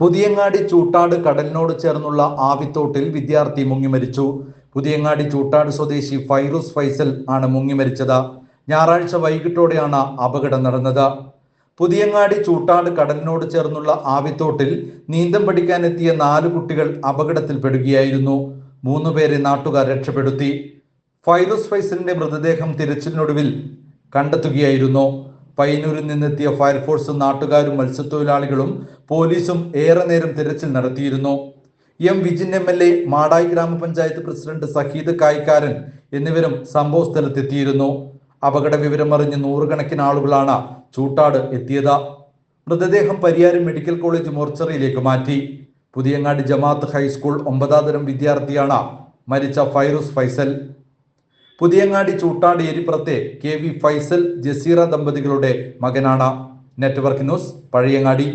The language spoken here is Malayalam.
പുതിയങ്ങാടി ചൂട്ടാട് കടലിനോട് ചേർന്നുള്ള ആവിത്തോട്ടിൽ വിദ്യാർത്ഥി മുങ്ങി മരിച്ചു പുതിയങ്ങാടി ചൂട്ടാട് സ്വദേശി ഫൈറൂസ് ഫൈസൽ ആണ് മുങ്ങി മരിച്ചത് ഞായറാഴ്ച വൈകിട്ടോടെയാണ് അപകടം നടന്നത്. പുതിയങ്ങാടി ചൂട്ടാട് കടലിനോട് ചേർന്നുള്ള ആവിത്തോട്ടിൽ നീന്തം പഠിക്കാനെത്തിയ നാല് കുട്ടികൾ അപകടത്തിൽപ്പെടുകയായിരുന്നു. മൂന്ന് പേരെ നാട്ടുകാർ രക്ഷപ്പെടുത്തി. ഫൈറൂസ് ഫൈസലിന്റെ മൃതദേഹം തിരച്ചിലിനൊടുവിൽ കണ്ടെത്തുകയായിരുന്നു. പയ്യന്നൂരിൽ നിന്നെത്തിയ ഫയർഫോഴ്സും നാട്ടുകാരും മത്സ്യത്തൊഴിലാളികളും പോലീസും ഏറെ നേരം തിരച്ചിൽ നടത്തിയിരുന്നു. M Vijin M L A Madayi ഗ്രാമപഞ്ചായത്ത് പ്രസിഡന്റ് സഹീദ് കായ്ക്കാരൻ എന്നിവരും സംഭവ സ്ഥലത്തെത്തിയിരുന്നു. അപകട വിവരം അറിഞ്ഞ് നൂറുകണക്കിന് ആളുകളാണ് ചൂട്ടാട് എത്തിയത്. മൃതദേഹം പരിയാരം മെഡിക്കൽ കോളേജ് മോർച്ചറിയിലേക്ക് മാറ്റി. പുതിയങ്ങാടി ജമാഅത്ത് ഹൈസ്കൂൾ ഒമ്പതാം തരം വിദ്യാർത്ഥിയാണ് മരിച്ച ഫൈറൂസ് ഫൈസൽ. പുതിയങ്ങാടി ചൂട്ടാട് എരിപ്പുറത്തെ കെ വി ഫൈസൽ ജസീറ ദമ്പതികളുടെ മകനാണ്. Network news Pazhayangadi.